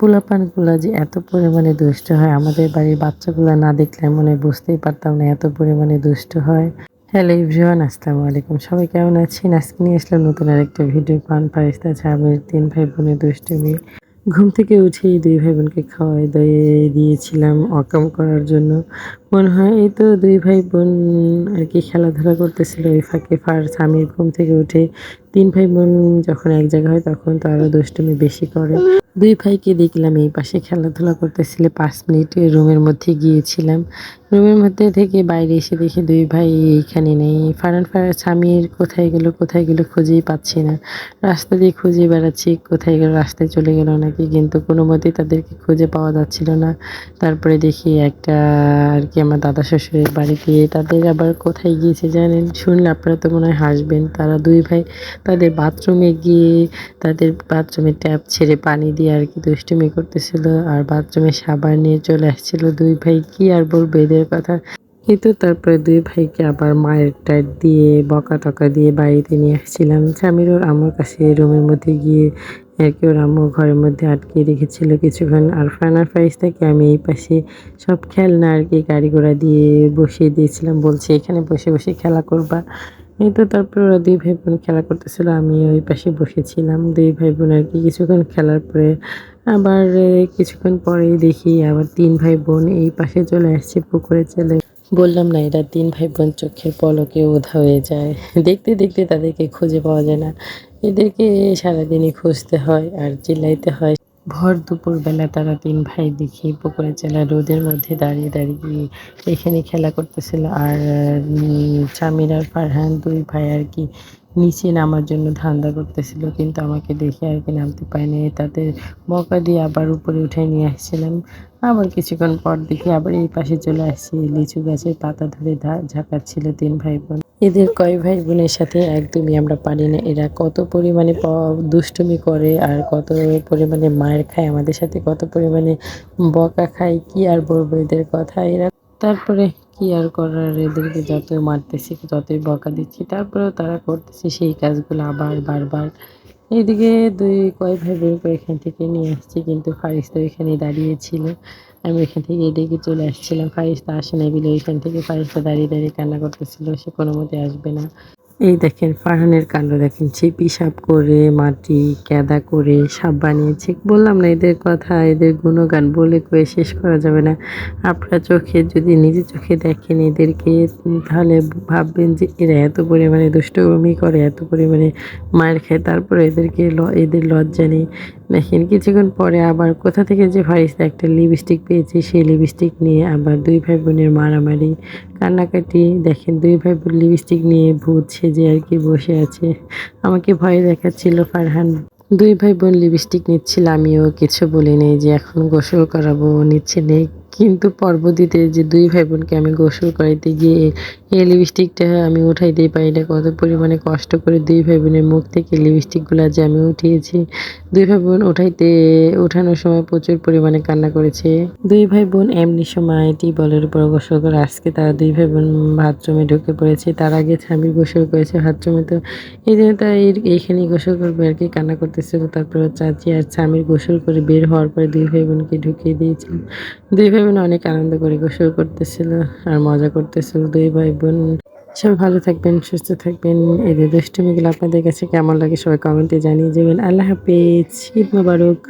পোলাপানগুলা যে এত পরিমাণে দুষ্ট হয়, আমাদের বাড়ির বাচ্চাগুলো না দেখলে মনে বুঝতেই পারতাম না এত পরিমাণে দুষ্ট হয়। হ্যালো ইভরিওয়ান আসসালামু আলাইকুম। সবাই কেমন আছেন? আজকে নিয়ে আসলাম নতুন আরেকটা ভিডিও পান পারিস্তা ছাবের তিন ভাই বোনের দুষ্টমি ঘুম থেকে উঠেই দুই ভাই বোনকে খাওয়াই দিয়ে দিয়েছিলাম অকাম করার জন্য। মনে হয় এই তো দুই ভাই বোন আর কি খেলাধুলা করতেছিল। ওই ফাঁকে ফার স্বামীর ঘুম থেকে উঠে তিন ভাই বোন যখন এক জায়গায় হয় তখন তো আরও দুষ্টুমি বেশি করে। দুই ভাইকে দেখলাম এই পাশে খেলাধুলা করতেছিল। পাঁচ মিনিট রুমের মধ্যে গিয়েছিলাম। রুমের মধ্যে থেকে বাইরে এসে দেখি দুই ভাই এইখানে নেই। ফারান ফারান স্বামীর কোথায় গেল কোথায় গেল খুঁজেই পাচ্ছি না। রাস্তা দিয়ে খুঁজে বেড়াচ্ছি, কোথায় গেল, রাস্তায় চলে গেল নাকি? কিন্তু কোনো মতেই তাদেরকে খুঁজে পাওয়া যাচ্ছিল না। তারপরে দেখি একটা আর কি আমার দাদা শ্বশুরের বাড়িতে তাদের আবার কোথায় গিয়েছে জানেন? শুনলে আপনারা তো মনে হয় হাসবেন। তারা দুই ভাই তাদের বাথরুমে গিয়ে তাদের বাথরুমে ট্যাপ ছেড়ে পানি দিয়ে আর কি দুষ্টুমি করতেছিল আর বাথরুমে সাবান নিয়ে চলে আসছিল। দুই ভাই কি আর বলব এদের কথা? কিন্তু তারপরে দুই ভাইকে আবার মায়ের টাইট দিয়ে বকা টকা দিয়ে বাড়িতে নিয়ে আসছিলাম। স্বামীর আমার কাছে রুমের মধ্যে গিয়ে আর কি ওর আম্মু ঘরের মধ্যে আটকে রেখেছিল কিছুক্ষণ। আর ফানার ফাইস থেকে আমি এই পাশে সব খেলনা আর কি গাড়ি ঘোড়া দিয়ে বসিয়ে দিয়েছিলাম। বলছে, এখানে বসে বসে খেলা করবা। এই তো তারপর ওরা দুই ভাই বোন খেলা করতেছিল, আমি ওই পাশে বসেছিলাম। দুই ভাই বোন আর কি কিছুক্ষণ খেলার পরে আবার কিছুক্ষণ পরেই দেখি আবার তিন ভাই বোন এই পাশে চলে আসছে পুকুরে চলে। বললাম, না, এরা তিন ভাই বোন চোখের পলকে উধা হয়ে যায়। দেখতে দেখতে তাদেরকে খুঁজে পাওয়া যায় না। এদেরকে সারাদিনই খুঁজতে হয় আর চিল্লাইতে হয়। ভর দুপুরবেলা তারা তিন ভাই দেখি পুকুরে চেলা রোদের মধ্যে দাঁড়িয়ে দাঁড়িয়ে এখানে খেলা করতেছিল আর স্বামীর আর ফারহান দুই ভাই আর কি নিচে নামার জন্য ধান্দা করতেছিল। কিন্তু আমাকে দেখে আর কি নামতে পায়নি তাদের বকা দিয়ে আবার উপরে উঠে নিয়ে আসছিলাম। আবার কিছুক্ষণ পর দেখি আবার এই পাশে চলে আসছি। লিচু গাছের পাতা ধরে ঝাঁকাচ্ছিল তিন ভাই বোন। এদের কয় ভাই বোনের সাথে একদমই আমরা পারি না। এরা কত পরিমাণে দুষ্টুমি করে আর কত পরিমাণে মায়ের খায় আমাদের সাথে, কত পরিমাণে বকা খায়, কি আর বলব এদের কথা? এরা তারপরে কি আর করার? এদেরকে যতই মারতেছি, ততই বকা দিচ্ছি। তারপরেও তারা করতেছে সেই কাজগুলো আবার বারবার। এইদিকে দুই কয় ভাই বের করে এখান থেকে নিয়ে আসছি, কিন্তু ফারিস তো এখানে দাঁড়িয়েছিল আমি এখান থেকে এদিকে চলে আসছিলাম। ফারিস তো আসে না বলে এখান থেকে ফারিসটা দাঁড়িয়ে দাঁড়িয়ে কান্না করতেছিল, সে কোনো মতে আসবে না। এই দেখেন, ফারহানের কাণ্ড দেখেন, সে পিসাব করে, মাটি ক্যাদা করে, সাপ বানিয়েছে বললাম না, এদের কথা, এদের গুণগান বলে কয়ে শেষ করা যাবে না। আপনার চোখে যদি নিজে চোখে দেখেন এদেরকে, তাহলে ভাববেন যে এরা এত পরিমাণে দুষ্টগমি করে, এত পরিমাণে মায়ের খায়, তারপরে এদেরকে এদের লজ্জা নেই। দেখেন কিছুক্ষণ পরে আবার কোথা থেকে যে ফারিস্তা একটা লিপস্টিক পেয়েছি, সেই লিপস্টিক নিয়ে আবার দুই ভাই বোনের মারামারি, কান্নাকাটি। দেখেন দুই ভাই বোন লিপস্টিক নিয়ে ভূত সেজে আর কি বসে আছে। আমাকে ভয় দেখাচ্ছিল ফারহান। দুই ভাই বোন লিপস্টিক নিচ্ছিল, আমিও কিছু বলি নেই যে এখন গোসল করাবো, নিচ্ছে নেই কিন্তু পরবর্তীতে যে দুই ভাই বোনকে আমি গোসল করাইতে গিয়ে এই লিপস্টিকটা আমি উঠাইতেই পারি না। কত পরিমাণে কষ্ট করে দুই ভাই বোনের মুখ থেকে লিপস্টিকগুলো যে আমি উঠিয়েছি। দুই ভাই বোন উঠাইতে, উঠানোর সময় প্রচুর পরিমাণে কান্না করেছে। দুই ভাই বোন এমনি সময় টিউবওয়েলের উপর গোসল করে আজকে তারা দুই ভাই বোন বাথরুমে ঢুকে পড়েছে। তার আগে স্বামী গোসল করেছে বাথরুমে তো এই জন্য তারা এইখানেই গোসল করবে আর কি, কান্না করতেছিল তারপর চাচি আর স্বামীর গোসল করে বের হওয়ার পরে দুই ভাই বোনকে ঢুকিয়ে দিয়েছিলাম দুই ভাই বোন অনেক আনন্দ করে গোসল করতেছিল আর মজা করতেছিল দুই ভাই বোন। সব ভালো থাকবেন, সুস্থ থাকবেন। এদের দুষ্টুমিগুলো আপনাদের কাছে কেমন লাগে সবাই কমেন্টে জানিয়ে যাবেন আল্লাহ হাফিজ, ঈদ মোবারক।